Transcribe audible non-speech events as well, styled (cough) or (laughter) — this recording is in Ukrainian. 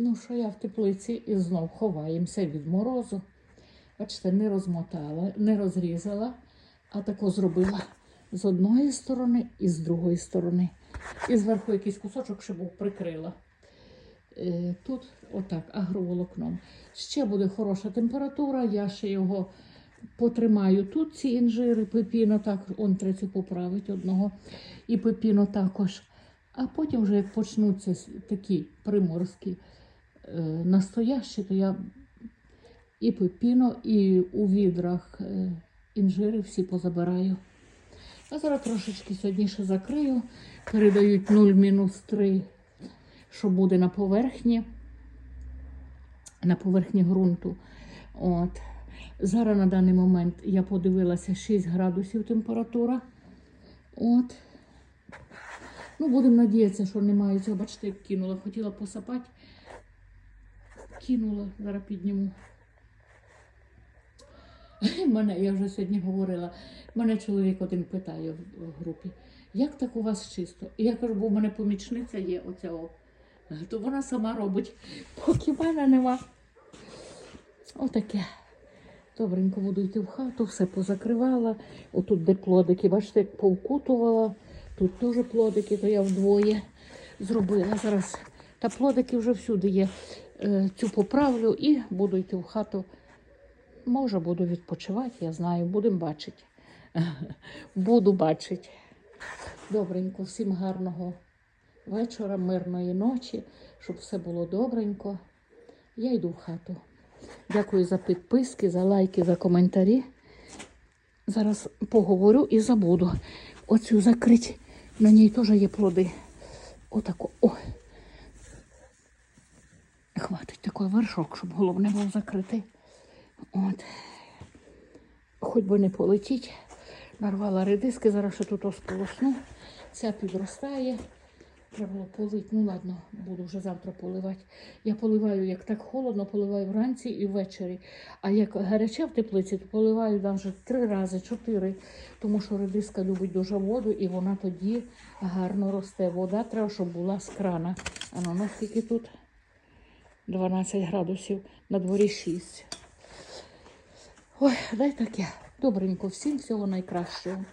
Ну, що я в теплиці і знов ховаємося від морозу. Бачите, не розмотала, не розрізала, а тако зробила з одної сторони і з другої сторони. І зверху якийсь кусочок ще був прикрила. Е, Тут отак, агроволокном. Ще буде хороша температура, я ще його потримаю тут, ці інжири, пепіно, так, он третю поправить одного, і пепіно також. А потім, вже як почнуться такі приморські настоящі, то я і пепіно, і у відрах е, інжири всі позабираю. А зараз трошечки сьогодні закрию. Передають 0-3, що буде на поверхні, на поверхні ґрунту. От. Зараз на даний момент я подивилася 6 градусів температура. От. Ну, будемо надіятися, що немає цього. Бачите, як кинула. Хотіла посапати. Кинула, зараз підніму. (laughs) Мене, я вже сьогодні говорила, мене чоловік один питає в, групі, як так у вас чисто? І я кажу, бо в мене помічниця є оця, о. то вона сама робить, поки мене нема. Отаке. Добренько буду йти в хату, все позакривала. Отут де плодики, бачите, як повкутувала. Тут теж плодики, то я вдвоє зробила. Зараз та плодики вже всюди є. Е, Цю поправлю і буду йти в хату. Може, буду відпочивати, я знаю, будемо бачити. (laughs) Буду бачити. Добренько, всім гарного вечора, мирної ночі, щоб все було добренько. Я йду в хату. Дякую за підписки, за лайки, за коментарі. Зараз поговорю і забуду. Оцю закрити. На ній теж є плоди. Отако. О. Такий вершок, щоб головне був закритий. От. Хоч би не полетіть. Нарвала редиски, зараз ще тут осполосну. Ця підростає. Треба було полити. Ну ладно, буду вже завтра поливати. Я поливаю, як так холодно, поливаю вранці і ввечері. А як гаряче в теплиці, то поливаю навіть три рази, чотири. Тому що редиска любить дуже воду і вона тоді гарно росте. Вода треба, щоб була з крана. А ну, ну скільки тут? 12 градусів, на дворі 6. Ой, дай таке. Добренько, всім всього найкращого.